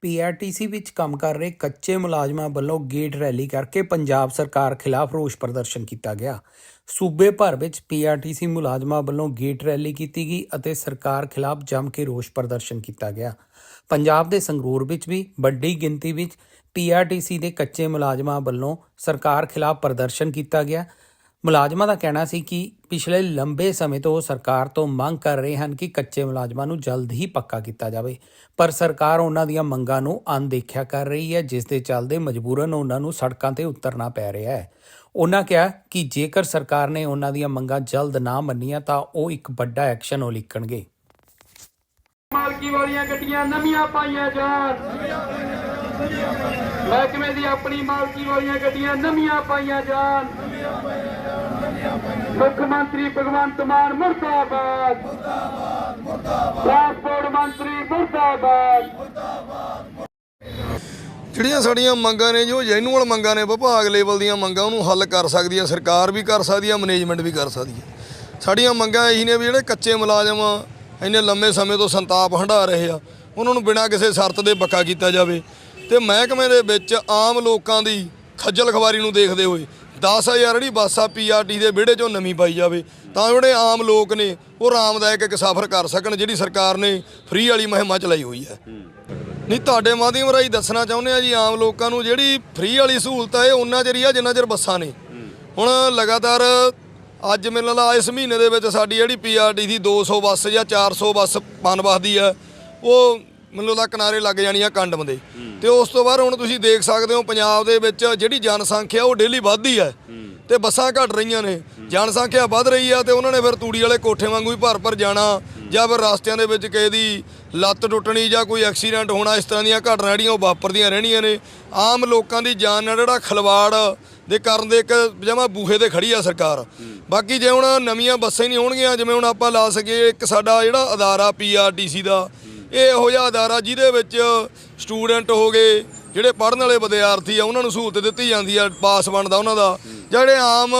PRTC ਵਿੱਚ ਕੰਮ ਕਰ ਰਹੇ ਕੱਚੇ ਮੁਲਾਜ਼ਮਾਂ ਵੱਲੋਂ ਗੇਟ ਰੈਲੀ ਕਰਕੇ ਪੰਜਾਬ ਸਰਕਾਰ ਖਿਲਾਫ ਰੋਸ ਪ੍ਰਦਰਸ਼ਨ ਕੀਤਾ ਗਿਆ। ਸੂਬੇ ਭਰ ਵਿੱਚ ਪੀਆਰਟੀਸੀ ਮੁਲਾਜ਼ਮਾਂ ਵੱਲੋਂ ਗੇਟ ਰੈਲੀ ਕੀਤੀ ਗਈ ਅਤੇ ਸਰਕਾਰ ਖਿਲਾਫ ਜੰਮ ਕੇ ਰੋਸ ਪ੍ਰਦਰਸ਼ਨ ਕੀਤਾ ਗਿਆ। ਪੰਜਾਬ ਦੇ ਸੰਗਰੂਰ ਵਿੱਚ ਵੀ ਵੱਡੀ ਗਿਣਤੀ ਵਿੱਚ ਪੀਆਰਟੀਸੀ ਦੇ ਕੱਚੇ ਮੁਲਾਜ਼ਮਾਂ ਵੱਲੋਂ ਸਰਕਾਰ ਖਿਲਾਫ ਪ੍ਰਦਰਸ਼ਨ ਕੀਤਾ ਗਿਆ। ਮੁਲਾਜ਼ਮਾਂ ਦਾ ਕਹਿਣਾ ਸੀ ਕਿ ਪਿਛਲੇ ਲੰਬੇ ਸਮੇਂ ਤੋਂ ਉਹ ਸਰਕਾਰ ਤੋਂ ਮੰਗ ਕਰ ਰਹੇ ਹਨ ਕਿ ਕੱਚੇ ਮੁਲਾਜ਼ਮਾਂ ਨੂੰ ਜਲਦ ਹੀ ਪੱਕਾ ਕੀਤਾ ਜਾਵੇ। ਪਰ ਸਰਕਾਰ ਉਹਨਾਂ ਦੀਆਂ ਮੰਗਾਂ ਨੂੰ ਅਣਦੇਖਿਆ ਕਰ ਰਹੀ ਹੈ, ਜਿਸ ਦੇ ਚੱਲਦੇ ਮਜਬੂਰਨ ਉਹਨਾਂ ਨੂੰ ਸੜਕਾਂ ਤੇ ਉਤਰਨਾ ਪੈ ਰਿਹਾ ਹੈ। ਉਹਨਾਂ ਕਿਹਾ ਕਿ ਜੇਕਰ ਸਰਕਾਰ ਨੇ ਉਹਨਾਂ ਦੀਆਂ ਮੰਗਾਂ ਜਲਦ ਨਾ ਮੰਨੀਆਂ, ਤਾਂ ਉਹ ਇੱਕ ਵੱਡਾ ਐਕਸ਼ਨ ਉਲੀਕਣਗੇ ਮਾਲਕੀ ਵਾਲੀਆਂ ਗੱਡੀਆਂ ਨਵੀਆਂ ਪਾਈਆਂ ਜਾਣ। ਮਹਿਕਮੇ ਦੀ ਆਪਣੀ ਮਾਲਕੀ ਵਾਲੀਆਂ ਗੱਡੀਆਂ ਨਵੀਆਂ ਪਾਈਆਂ ਜਾਣ। ਮੁੱਖ ਮੰਤਰੀ ਭਗਵੰਤ ਮਾਨ ਮੁਰਦਾਬਾਦ ਟਰਾਂਸਪੋਰਟ ਮੰਤਰੀ ਮੁਰਦਾਬਾਦ ਜਿਹੜੀਆਂ ਸਾਡੀਆਂ ਮੰਗਾਂ ਨੇ ਜੋ ਜੈਨੂਅਲ ਮੰਗਾਂ ਨੇ ਵਿਭਾਗ ਲੈਵਲ ਦੀਆਂ ਮੰਗਾਂ, ਉਹਨੂੰ ਹੱਲ ਕਰ ਸਕਦੀ ਹੈ, ਸਰਕਾਰ ਵੀ ਕਰ ਸਕਦੀ ਹੈ ਮੈਨੇਜਮੈਂਟ ਵੀ ਕਰ ਸਕਦੀ ਹੈ। ਸਾਡੀਆਂ ਮੰਗਾਂ ਇਹੀ ਨੇ ਵੀ ਜਿਹੜੇ ਕੱਚੇ ਮੁਲਾਜ਼ਮ ਇੰਨੇ ਲੰਮੇ ਸਮੇਂ ਤੋਂ ਸੰਤਾਪ ਹੰਢਾ ਰਹੇ ਆ, ਉਹਨਾਂ ਨੂੰ ਬਿਨਾਂ ਕਿਸੇ ਸ਼ਰਤ ਦੇ ਪੱਕਾ ਕੀਤਾ ਜਾਵੇ। ਤੇ ਮਹਿਕਮੇ ਦੇ ਵਿੱਚ ਆਮ ਲੋਕਾਂ ਦੀ ਖੱਜਲ ਖਵਾਰੀ ਨੂੰ ਦੇਖਦੇ ਹੋਏ 10000 ਜਿਹੜੀ ਬੱਸ ਆ ਪੀਆਰਟੀ ਦੇ ਵਿਹੜੇ ਚੋਂ ਨਵੀਂ ਪਾਈ ਜਾਵੇ, ਤਾਂ ਜਿਹੜੇ ਆਮ ਲੋਕ ਨੇ, ਉਹ ਆਰਾਮਦਾਇਕ ਇੱਕ ਸਫ਼ਰ ਕਰ ਸਕਣ, ਜਿਹੜੀ ਸਰਕਾਰ ਨੇ ਫ੍ਰੀ ਵਾਲੀ ਮੁਹਿੰਮ ਚਲਾਈ ਹੋਈ ਹੈ। ਨਹੀਂ, ਤੁਹਾਡੇ ਮਾਧਿਅਮ ਰਾਹੀਂ ਦੱਸਣਾ ਚਾਹੁੰਦੇ ਆ ਜੀ ਆਮ ਲੋਕਾਂ ਨੂੰ, ਜਿਹੜੀ ਫ੍ਰੀ ਵਾਲੀ ਸਹੂਲਤ ਹੈ ਇਹ ਉਹਨਾਂ ਚਿਰ ਹੀ ਆ, ਜਿੰਨਾ ਚਿਰ ਬੱਸਾਂ ਨੇ। ਹੁਣ ਲਗਾਤਾਰ ਅੱਜ ਮੈਨੂੰ ਲੱਗਦਾ ਇਸ ਮਹੀਨੇ ਦੇ ਵਿੱਚ ਸਾਡੀ ਜਿਹੜੀ ਪੀਆਰਟੀ ਦੀ 200 ਬੱਸ ਜਾਂ 400 ਬੱਸ ਪਨਬਸ ਦੀ ਆ, ਉਹ ਮੈਨੂੰ ਲੱਗਦਾ ਕਿਨਾਰੇ ਲੱਗ ਜਾਣੀਆਂ ਕੰਡਮ ਦੇ। ਤੇ ਉਸ ਤੋਂ ਬਾਅਦ ਹੁਣ ਤੁਸੀਂ ਦੇਖ ਸਕਦੇ ਹੋ ਪੰਜਾਬ ਦੇ ਵਿੱਚ ਜਿਹੜੀ ਜਨਸੰਖਿਆ ਉਹ ਡੇਲੀ ਵੱਧਦੀ ਹੈ ਤੇ ਬੱਸਾਂ ਘਟ ਰਹੀਆਂ ਨੇ। ਜਨਸੰਖਿਆ ਵੱਧ ਰਹੀ ਆ ਤੇ ਉਹਨਾਂ ਨੇ ਫਿਰ ਤੂੜੀ ਵਾਲੇ ਕੋਠੇ ਵਾਂਗੂ ਹੀ ਭਰ ਭਰ ਜਾਣਾ ਜਾਂ ਫਿਰ ਰਸਤਿਆਂ ਦੇ ਵਿੱਚ ਕਿਸੇ ਦੀ ਲੱਤ ਟੁੱਟਣੀ ਜਾਂ ਕੋਈ ਐਕਸੀਡੈਂਟ ਹੋਣਾ ਇਸ ਤਰ੍ਹਾਂ ਦੀਆਂ ਘਟਨਾ ਜਿਹੜੀਆਂ ਉਹ ਵਾਪਰਦੀਆਂ ਰਹਿਣੀਆਂ ਨੇ। ਆਮ ਲੋਕਾਂ ਦੀ ਜਾਨ ਨਾਲ ਜਿਹੜਾ ਖਲਵਾੜ ਦੇ ਕਰਨ ਦੇ ਇੱਕ ਜਮਾ ਬੂਹੇ ਤੇ ਖੜੀ ਆ ਸਰਕਾਰ। ਬਾਕੀ ਜੇ ਹੁਣ ਨਵੀਆਂ ਬੱਸਾਂ ਹੀ ਨਹੀਂ ਹੋਣਗੀਆਂ ਜਿਵੇਂ ਹੁਣ ਆਪਾਂ ਲਾ ਸਕੀਏ ਇੱਕ ਸਾਡਾ ਜਿਹੜਾ ਅਦਾਰਾ ਪੀਆਰਟੀਸੀ ਦਾ ਇਹ ਇਹੋ ਜਿਹਾ ਅਦਾਰਾ ਜਿਹਦੇ ਵਿੱਚ ਸਟੂਡੈਂਟ ਹੋ ਗਏ, ਜਿਹੜੇ ਪੜ੍ਹਨ ਵਾਲੇ ਵਿਦਿਆਰਥੀ ਆ, ਉਹਨਾਂ ਨੂੰ ਸਹੂਲਤ ਦਿੱਤੀ ਜਾਂਦੀ ਆ, ਪਾਸ ਬਣਦਾ ਉਹਨਾਂ ਦਾ। ਜਿਹੜੇ ਆਮ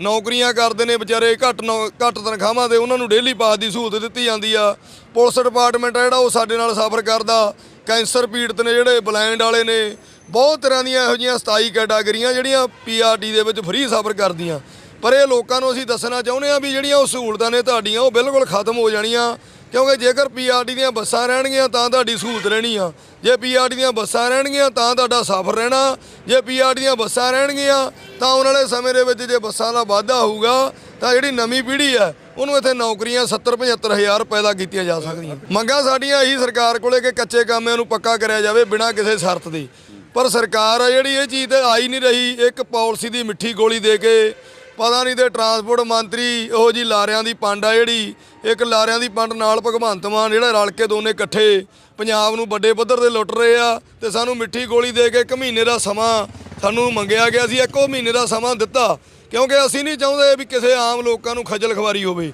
ਨੌਕਰੀਆਂ ਕਰਦੇ ਨੇ ਵਿਚਾਰੇ, ਘੱਟ ਨੌ- ਘੱਟ ਤਨਖਾਹਾਂ ਦੇ, ਉਹਨਾਂ ਨੂੰ ਡੇਲੀ ਪਾਸ ਦੀ ਸਹੂਲਤ ਦਿੱਤੀ ਜਾਂਦੀ ਆ। ਪੁਲਿਸ ਡਿਪਾਰਟਮੈਂਟ ਆ ਜਿਹੜਾ, ਉਹ ਸਾਡੇ ਨਾਲ ਸਫ਼ਰ ਕਰਦਾ। ਕੈਂਸਰ ਪੀੜਤ ਨੇ ਜਿਹੜੇ ਬਲਾਈਂਡ ਵਾਲੇ ਨੇ, ਬਹੁਤ ਤਰ੍ਹਾਂ ਦੀਆਂ ਇਹੋ ਜਿਹੀਆਂ 27 ਕੈਟਾਗਰੀਆਂ ਜਿਹੜੀਆਂ ਪੀਆਰਟੀ ਦੇ ਵਿੱਚ ਫ੍ਰੀ ਸਫ਼ਰ ਕਰਦੀਆਂ। ਪਰ ਇਹ ਲੋਕਾਂ ਨੂੰ ਅਸੀਂ ਦੱਸਣਾ ਚਾਹੁੰਦੇ ਆ ਵੀ ਜਿਹੜੀਆਂ ਉਹ ਸਹੂਲਤਾਂ ਨੇ ਤੁਹਾਡੀਆਂ, ਉਹ ਬਿਲਕੁਲ ਖਤਮ ਹੋ ਜਾਣੀਆਂ। ਕਿਉਂਕਿ ਜੇਕਰ ਪੀਆਰਟੀ ਦੀਆਂ ਬੱਸਾਂ ਰਹਿਣਗੀਆਂ ਤਾਂ ਤੁਹਾਡੀ ਸਹੂਲਤ ਰਹਿਣੀ ਆ। ਜੇ ਪੀਆਰਟੀ ਦੀਆਂ ਬੱਸਾਂ ਰਹਿਣਗੀਆਂ ਤਾਂ ਤੁਹਾਡਾ ਸਫ਼ਰ ਰਹਿਣਾ। ਜੇ ਪੀਆਰਟੀ ਦੀਆਂ ਬੱਸਾਂ ਰਹਿਣਗੀਆਂ ਤਾਂ ਆਉਣ ਵਾਲੇ ਸਮੇਂ ਦੇ ਵਿੱਚ ਜੇ ਬੱਸਾਂ ਦਾ ਵਾਧਾ ਹੋਊਗਾ, ਤਾਂ ਜਿਹੜੀ ਨਵੀਂ ਪੀੜ੍ਹੀ ਹੈ ਉਹਨੂੰ ਇੱਥੇ ਨੌਕਰੀਆਂ 70 75 ਹਜ਼ਾਰ ਪੈਦਾ ਕੀਤੀਆਂ ਜਾ ਸਕਦੀਆਂ। ਮੰਗਾਂ ਸਾਡੀਆਂ ਇਹੀ ਸਰਕਾਰ ਕੋਲੇ ਕਿ ਕੱਚੇ ਕਾਮਿਆਂ ਨੂੰ ਪੱਕਾ ਕਰਿਆ ਜਾਵੇ ਬਿਨਾਂ ਕਿਸੇ ਸ਼ਰਤ ਦੇ। ਪਰ ਸਰਕਾਰ ਆ ਜਿਹੜੀ ਇਹ ਚੀਜ਼ ਤੇ ਆਈ ਨਹੀਂ ਰਹੀ, ਇੱਕ ਪਾਲਿਸੀ ਦੀ ਮਿੱਠੀ ਗੋਲੀ ਦੇ ਕੇ ਪਤਾ ਨਹੀਂ ਤੇ ਟਰਾਂਸਪੋਰਟ ਮੰਤਰੀ ਉਹ ਜੀ ਲਾਰਿਆਂ ਦੀ ਪੰਡ ਆ ਜਿਹੜੀ। ਇੱਕ ਲਾਰਿਆਂ ਦੀ ਪੰਡ ਨਾਲ ਭਗਵੰਤ ਮਾਨ ਜਿਹੜਾ ਰਲ ਕੇ ਦੋਨੇ ਇਕੱਠੇ ਪੰਜਾਬ ਨੂੰ ਵੱਡੇ ਪੱਧਰ ਤੇ ਲੁੱਟ ਰਹੇ ਆ ਤੇ ਸਾਨੂੰ ਮਿੱਠੀ ਗੋਲੀ ਦੇ ਕੇ ਇੱਕ ਮਹੀਨੇ ਦਾ ਸਮਾਂ ਸਾਨੂੰ ਮੰਗਿਆ ਗਿਆ ਸੀ, ਇੱਕੋ ਮਹੀਨੇ ਦਾ ਸਮਾਂ ਦਿੱਤਾ। ਕਿਉਂਕਿ ਅਸੀਂ ਨਹੀਂ ਚਾਹੁੰਦੇ ਵੀ ਕਿਸੇ ਆਮ ਲੋਕਾਂ ਨੂੰ ਖੱਜਲ ਖਵਾਰੀ ਹੋਵੇ।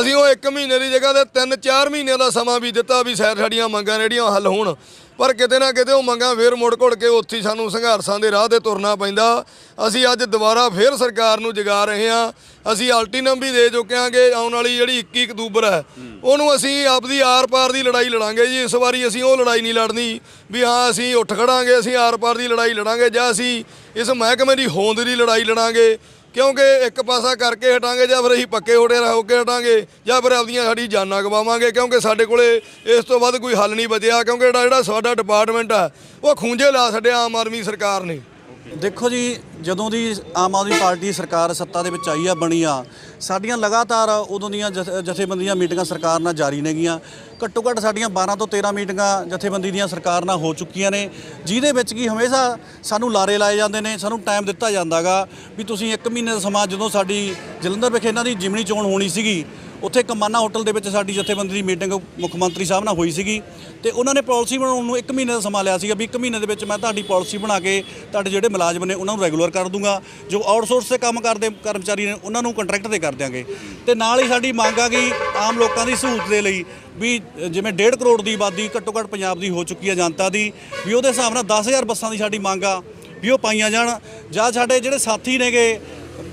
ਅਸੀਂ ਉਹ ਇੱਕ ਮਹੀਨੇ ਦੀ ਜਗ੍ਹਾ ਤੇ 3-4 ਮਹੀਨਿਆਂ ਦਾ ਸਮਾਂ ਵੀ ਦਿੱਤਾ ਵੀ ਸੈਰ ਸਾਡੀਆਂ ਮੰਗਾਂ ਜਿਹੜੀਆਂ ਹੱਲ ਹੋਣ। ਪਰ ਕਿਤੇ ਨਾ ਕਿਤੇ ਉਹ ਮੰਗਾਂ ਫੇਰ ਮੁੜ ਘੁੜ ਕੇ ਉੱਥੇ ਸਾਨੂੰ ਸੰਘਰਸ਼ਾਂ ਦੇ ਰਾਹ ਤੇ ਤੁਰਨਾ ਪੈਂਦਾ। ਅਸੀਂ ਅੱਜ ਦੁਬਾਰਾ ਫੇਰ ਸਰਕਾਰ ਨੂੰ ਜਗਾ ਰਹੇ ਹਾਂ। ਅਸੀਂ ਅਲਟੀਨਮ ਵੀ ਦੇ ਚੁੱਕੇ ਹਾਂ ਕਿ ਆਉਣ ਵਾਲੀ ਜਿਹੜੀ 21 ਅਕਤੂਬਰ ਹੈ, ਉਹਨੂੰ ਅਸੀਂ ਆਪਦੀ ਆਰ-ਪਾਰ ਦੀ ਲੜਾਈ ਲੜਾਂਗੇ ਜੀ। ਇਸ ਵਾਰੀ ਅਸੀਂ ਉਹ ਲੜਾਈ ਨਹੀਂ ਲੜਨੀ ਵੀ ਹਾਂ ਅਸੀਂ ਉੱਠ ਖੜਾਂਗੇ, ਅਸੀਂ ਆਰ-ਪਾਰ ਦੀ ਲੜਾਈ ਲੜਾਂਗੇ ਜਾਂ ਅਸੀਂ ਇਸ ਮਹਿਕਮੇ ਦੀ ਹੋਂਦ ਦੀ ਲੜਾਈ ਲੜਾਂਗੇ। ਕਿਉਂਕਿ ਇੱਕ ਪਾਸਾ ਕਰਕੇ ਹਟਾਂਗੇ ਜਾਂ ਫਿਰ ਅਸੀਂ ਪੱਕੇ ਹੋੜੇ ਹੋ ਕੇ ਹਟਾਂਗੇ ਜਾਂ ਫਿਰ ਆਪਦੀਆਂ ਸਾਡੀ ਜਾਨਾਂ ਗਵਾਵਾਂਗੇ, ਕਿਉਂਕਿ ਸਾਡੇ ਕੋਲੇ ਇਸ ਤੋਂ ਵੱਧ ਕੋਈ ਹੱਲ ਨਹੀਂ ਬਚਿਆ, ਕਿਉਂਕਿ ਜਿਹੜਾ ਜਿਹੜਾ ਸਾਡਾ ਡਿਪਾਰਟਮੈਂਟ ਆ, ਉਹ ਖੂੰਝੇ ਲਾ ਛੱਡਿਆ ਆਮ ਆਦਮੀ ਸਰਕਾਰ ਨੇ। ਦੇਖੋ ਜੀ, ਜਦੋਂ ਦੀ ਆਮ ਆਦਮੀ ਪਾਰਟੀ ਸਰਕਾਰ ਸੱਤਾ ਦੇ ਵਿੱਚ ਆਈ ਆ, ਬਣੀ ਆ, ਸਾਡੀਆਂ ਲਗਾਤਾਰ ਉਦੋਂ ਦੀਆਂ ਜਥ- ਜਥੇਬੰਦੀਆਂ ਮੀਟਿੰਗਾਂ ਸਰਕਾਰ ਨਾਲ ਜਾਰੀ ਨੇਗੀਆਂ। ਘੱਟੋ ਘੱਟ ਸਾਡੀਆਂ 12 ਤੋਂ 13 ਮੀਟਿੰਗਾਂ ਜਥੇਬੰਦੀ ਦੀਆਂ ਸਰਕਾਰ ਨਾਲ ਹੋ ਚੁੱਕੀਆਂ ਨੇ, ਜਿਹਦੇ ਵਿੱਚ ਕੀ ਹਮੇਸ਼ਾ ਸਾਨੂੰ ਲਾਰੇ ਲਾਏ ਜਾਂਦੇ ਨੇ, ਸਾਨੂੰ ਟਾਈਮ ਦਿੱਤਾ ਜਾਂਦਾਗਾ ਵੀ ਤੁਸੀਂ 1 ਮਹੀਨੇ ਦਾ ਸਮਾਂ, ਜਦੋਂ ਸਾਡੀ ਜਲੰਧਰ ਵਿਖੇ ਇਹਨਾਂ ਦੀ ਜਿਮਣੀ ਚੋਣ ਹੋਣੀ ਸੀਗੀ ਉੱਥੇ ਕਮਾਨਾ ਹੋਟਲ ਦੇ ਵਿੱਚ ਸਾਡੀ ਜਥੇਬੰਦੀ ਦੀ ਮੀਟਿੰਗ ਮੁੱਖ ਮੰਤਰੀ ਸਾਹਿਬ ਨਾਲ ਹੋਈ ਸੀਗੀ ਤੇ ਉਹਨਾਂ ਨੇ ਪਾਲਿਸੀ ਬਣਾਉਣ ਨੂੰ 1 ਮਹੀਨੇ ਦਾ ਸਮਾਂ ਲਿਆ ਸੀਗਾ ਵੀ 1 ਮਹੀਨੇ ਦੇ ਵਿੱਚ ਮੈਂ ਤੁਹਾਡੀ ਪਾਲਿਸੀ ਬਣਾ ਕੇ ਤੁਹਾਡੇ ਜਿਹੜੇ ਮੁਲਾਜ਼ਮ ਨੇ ਉਹਨਾਂ ਨੂੰ ਰੈਗੂਲਰ ਕਰ ਦੂੰਗਾ, ਜੋ ਆਊਟਸੋਰਸ ਤੇ ਕੰਮ ਕਰਦੇ ਕਰਮਚਾਰੀ ਨੇ ਉਹਨਾਂ ਨੂੰ ਕੰਟਰੈਕਟ ਤੇ ਕਰ ਦਿਆਂਗੇ। ਤੇ ਨਾਲ ਹੀ ਸਾਡੀ ਮੰਗ ਆ ਗਈ ਆਮ ਲੋਕਾਂ ਦੀ ਸਹੂਲਤ ਦੇ ਲਈ ਵੀ ਜਿਵੇਂ 1.5 ਕਰੋੜ ਦੀ ਆਬਾਦੀ ਘੱਟੋ ਘੱਟ ਪੰਜਾਬ ਦੀ ਹੋ ਚੁੱਕੀ ਹੈ ਜਨਤਾ ਦੀ, ਵੀ ਉਹਦੇ ਹਿਸਾਬ ਨਾਲ 10000 ਬੱਸਾਂ ਦੀ ਸਾਡੀ ਮੰਗ ਆ, ਵੀ ਉਹ ਪਾਈਆਂ ਜਾਣ। ਜਾਂ ਸਾਡੇ ਜਿਹੜੇ ਸਾਥੀ ਨੇਗੇ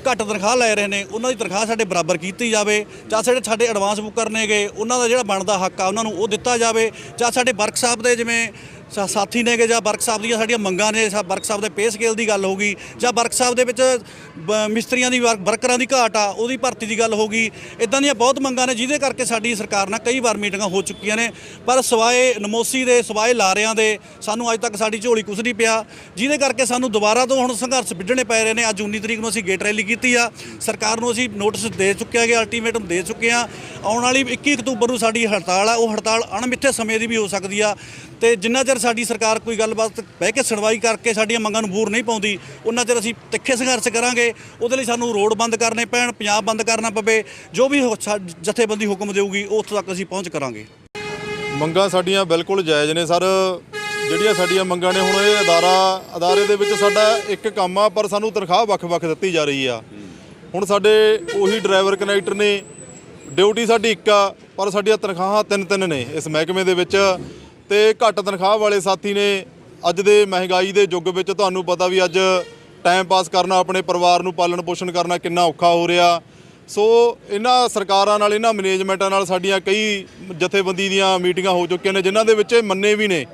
ਘੱਟ ਤਨਖਾਹ ਲੈ ਰਹੇ ਨੇ, ਉਹਨਾਂ ਦੀ ਤਨਖਾਹ ਸਾਡੇ ਬਰਾਬਰ ਕੀਤੀ ਜਾਵੇ, ਜਾਂ ਸਾਡੇ ਸਾਡੇ ਐਡਵਾਂਸ ਬੁੱਕਰ ਨੇਗੇ, ਉਹਨਾਂ ਦਾ ਜਿਹੜਾ ਬਣਦਾ ਹੱਕ ਆ, ਉਹਨਾਂ ਨੂੰ ਉਹ ਦਿੱਤਾ ਜਾਵੇ, ਜਾਂ ਸਾਡੇ ਵਰਕਸ਼ਾਪ ਦੇ ਜਿਵੇਂ ਸਾਥੀ ਨੇਗੇ ਜਾਂ ਵਰਕ ਸਾਹਿਬ ਦੀਆਂ ਸਾਡੀਆਂ ਮੰਗਾਂ ਨੇ, ਸਾ ਵਰਕ ਸਾਹਿਬ ਦੇ ਪੇ ਸਕੇਲ ਦੀ ਗੱਲ ਹੋ ਗਈ, ਜਾਂ ਵਰਕ ਸਾਹਿਬ ਦੇ ਵਿੱਚ ਬ- ਮਿਸਤਰੀਆਂ ਦੀ ਵਰ- ਵਰਕਰਾਂ ਦੀ ਘਾਟ ਆ, ਉਹਦੀ ਭਰਤੀ ਦੀ ਗੱਲ ਹੋ ਗਈ। ਇਦਾਂ ਦੀਆਂ ਬਹੁਤ ਮੰਗਾਂ ਨੇ, ਜਿਹਦੇ ਕਰਕੇ ਸਾਡੀ ਸਰਕਾਰ ਨਾਲ ਕਈ ਵਾਰ ਮੀਟਿੰਗਾਂ ਹੋ ਚੁੱਕੀਆਂ ਨੇ। ਪਰ ਸਵਾਏ ਨਮੋਸੀ ਦੇ, ਸਵਾਏ ਲਾਰਿਆਂ ਦੇ, ਸਾਨੂੰ ਅੱਜ ਤੱਕ ਸਾਡੀ ਝੋਲੀ ਕੁਛ ਨਹੀਂ ਪਿਆ। ਜਿਹਦੇ ਕਰਕੇ ਸਾਨੂੰ ਦੁਬਾਰਾ ਤੋਂ ਹੁਣ ਸੰਘਰਸ਼ ਵਿੱਢਣੇ ਪੈ ਰਹੇ ਨੇ। ਅੱਜ 19 ਤਰੀਕ ਨੂੰ ਅਸੀਂ ਗੇਟ ਰੈਲੀ ਕੀਤੀ ਆ। ਸਰਕਾਰ ਨੂੰ ਅਸੀਂ ਨੋਟਿਸ ਦੇ ਚੁੱਕੇ ਹੈਗੇ, ਅਲਟੀਮੇਟਮ ਦੇ ਚੁੱਕੇ ਆ। ਆਉਣ ਵਾਲੀ 21 ਅਕਤੂਬਰ ਨੂੰ ਸਾਡੀ ਹੜਤਾਲ ਆ। ਉਹ ਹੜਤਾਲ ਅਣਮਿੱਥੇ ਸਮੇਂ ਦੀ ਵੀ ਹੋ ਸਕਦੀ ਆ। ਤੇ ਜਿੰਨਾ ਚਿਰ ਸਾਡੀ ਸਰਕਾਰ ਕੋਈ ਗੱਲਬਾਤ ਬਹਿ ਕੇ ਸੁਣਵਾਈ ਕਰਕੇ ਸਾਡੀਆਂ ਮੰਗਾਂ ਨੂੰ ਬੂਰ ਨਹੀਂ ਪਾਉਂਦੀ, ਉਹਨਾਂ ਚਿਰ ਅਸੀਂ ਤਿੱਖੇ ਸੰਘਰਸ਼ ਕਰਾਂਗੇ, ਉਹਦੇ ਲਈ ਸਾਨੂੰ ਰੋਡ ਬੰਦ ਕਰਨੇ ਪੈਣ, ਪੰਜਾਬ ਬੰਦ ਕਰਨਾ ਪਵੇ, ਜੋ ਵੀ ਜਥੇਬੰਦੀ ਹੁਕਮ ਦੇਊਗੀ ਉੱਥੋਂ ਤੱਕ ਅਸੀਂ ਪਹੁੰਚ ਕਰਾਂਗੇ। ਮੰਗਾਂ ਸਾਡੀਆਂ ਬਿਲਕੁਲ ਜਾਇਜ਼ ਨੇ ਸਰ। ਜਿਹੜੀਆਂ ਸਾਡੀਆਂ ਮੰਗਾਂ ਨੇ, ਹੁਣ ਇਹ ਅਦਾਰਾ ਅਦਾਰੇ ਦੇ ਵਿੱਚ ਸਾਡਾ ਇੱਕ ਕੰਮ ਆ, ਪਰ ਸਾਨੂੰ ਤਨਖਾਹ ਵੱਖ-ਵੱਖ ਦਿੱਤੀ ਜਾ ਰਹੀ ਆ। ਹੁਣ ਸਾਡੇ ਉਹੀ ਡਰਾਈਵਰ ਕਨੈਕਟਰ ਨੇ, ਡਿਊਟੀ ਸਾਡੀ ਇੱਕ ਆ, ਪਰ ਸਾਡੀਆਂ ਤਨਖਾਹਾਂ ਤਿੰਨ ਤਿੰਨ ਨੇ ਇਸ ਮਹਿਕਮੇ ਦੇ ਵਿੱਚ। ਤੇ ਘੱਟ ਤਨਖਾਹ ਵਾਲੇ ਸਾਥੀ ਨੇ ਅੱਜ ਦੇ ਮਹਿੰਗਾਈ ਦੇ ਯੁੱਗ ਵਿੱਚ ਤੁਹਾਨੂੰ ਪਤਾ ਵੀ ਅੱਜ ਟਾਈਮ ਪਾਸ ਕਰਨਾ, ਆਪਣੇ ਪਰਿਵਾਰ ਨੂੰ ਪਾਲਣ ਪੋਸ਼ਣ ਕਰਨਾ ਕਿੰਨਾ ਔਖਾ ਹੋ ਰਿਹਾ। ਸੋ ਇਹਨਾਂ ਸਰਕਾਰਾਂ ਨਾਲ, ਇਹਨਾਂ ਮੈਨੇਜਮੈਂਟਾਂ ਨਾਲ ਸਾਡੀਆਂ ਕਈ ਜਥੇਬੰਦੀ ਦੀਆਂ ਮੀਟਿੰਗਾਂ ਹੋ ਚੁੱਕੀਆਂ ਨੇ, ਜਿਨ੍ਹਾਂ ਦੇ ਵਿੱਚ ਇਹ ਮੰਨੇ ਵੀ ਨੇ।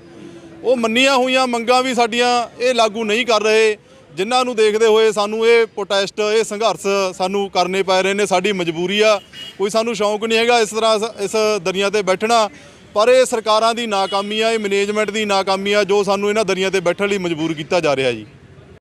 ਉਹ ਮੰਨੀਆਂ ਹੋਈਆਂ ਮੰਗਾਂ ਵੀ ਸਾਡੀਆਂ ਇਹ ਲਾਗੂ ਨਹੀਂ ਕਰ ਰਹੇ। ਜਿਨ੍ਹਾਂ ਨੂੰ ਦੇਖਦੇ ਹੋਏ ਸਾਨੂੰ ਇਹ ਪ੍ਰੋਟੈਸਟ ਇਹ ਸੰਘਰਸ਼ ਸਾਨੂੰ ਕਰਨੇ ਪੈ ਰਹੇ ਨੇ, ਸਾਡੀ ਮਜਬੂਰੀ ਆ। ਕੋਈ ਸਾਨੂੰ ਸ਼ੌਂਕ ਨਹੀਂ ਹੈਗਾ ਇਸ ਤਰ੍ਹਾਂ ਇਸ- ਇਸ ਦਰਿਆ ਤੇ ਬੈਠਣਾ। ਪਰ ਇਹ ਸਰਕਾਰਾਂ ਦੀ ਨਾਕਾਮੀ ਆ, ਇਹ ਮੈਨੇਜਮੈਂਟ ਦੀ ਨਾਕਾਮੀ ਆ ਜੋ ਸਾਨੂੰ ਇਹਨਾਂ ਦਰਿਆ ਤੇ ਬੈਠਣ ਲਈ ਮਜਬੂਰ ਕੀਤਾ ਜਾ ਰਿਹਾ ਜੀ।